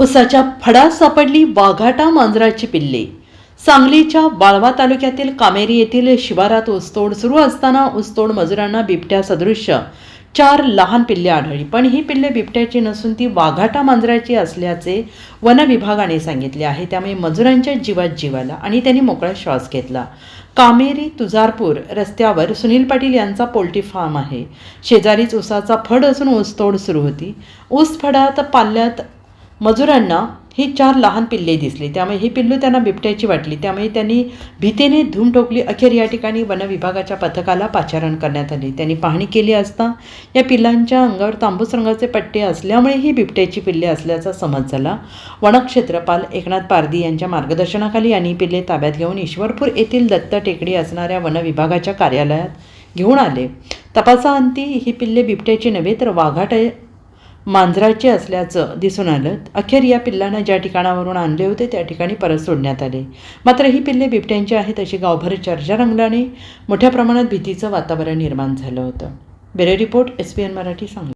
उसाच्या फडात सापडली वाघाटा मांजराची पिल्ले. सांगलीच्या वाळवा तालुक्यातील कामेरी येथील शिवारात ऊसतोड सुरू असताना ऊसतोड मजुरांना बिबट्या सदृश्य. चार लहान पिल्ले आढळली पण ही पिल्ले बिबट्याची नसून ती वाघाटा मांजराची असल्याचे वन विभागाने सांगितले आहे. त्यामुळे मजुरांच्या जीवात जीवाला आणि त्यांनी मोकळा श्वास घेतला. कामेरी तुजारपूर रस्त्यावर सुनील पाटील यांचा पोल्ट्री फार्म आहे. शेजारीच ऊसाचा फड असून ऊसतोड सुरू होती. ऊस फडात पाल्यात मजुरांना ही चार लहान पिल्ले दिसली. त्यामुळे ही पिल्लू त्यांना बिबट्याची वाटली. त्यामुळे त्यांनी भीतीने धूम ठोकली. अखेर या ठिकाणी वन विभागाच्या पथकाला पाचारण करण्यात आले. त्यांनी पाहणी केली असता या पिल्लांच्या अंगावर तांबूस रंगाचे पट्टे असल्यामुळे ही बिबट्याची पिल्ले असल्याचा समज झाला. वनक्षेत्रपाल एकनाथ पारदी यांच्या मार्गदर्शनाखाली यांनी पिल्ले ताब्यात घेऊन ईश्वरपूर येथील दत्त टेकडी असणाऱ्या वन विभागाच्या कार्यालयात घेऊन आले. तपासाअंती ही पिल्ले बिबट्याची नव्हे तर वाघाट मांजराचे असल्याचं दिसून आलं. अखेर या पिल्लांना ज्या ठिकाणावरून आणले होते त्या ठिकाणी परत सोडण्यात आले. मात्र ही पिल्ले बिबट्यांची आहेत अशी गावभर चर्चा रंगल्याने मोठ्या प्रमाणात भीतीचं वातावरण निर्माण झालं होतं. Bureau report S P N Marathi Sangli.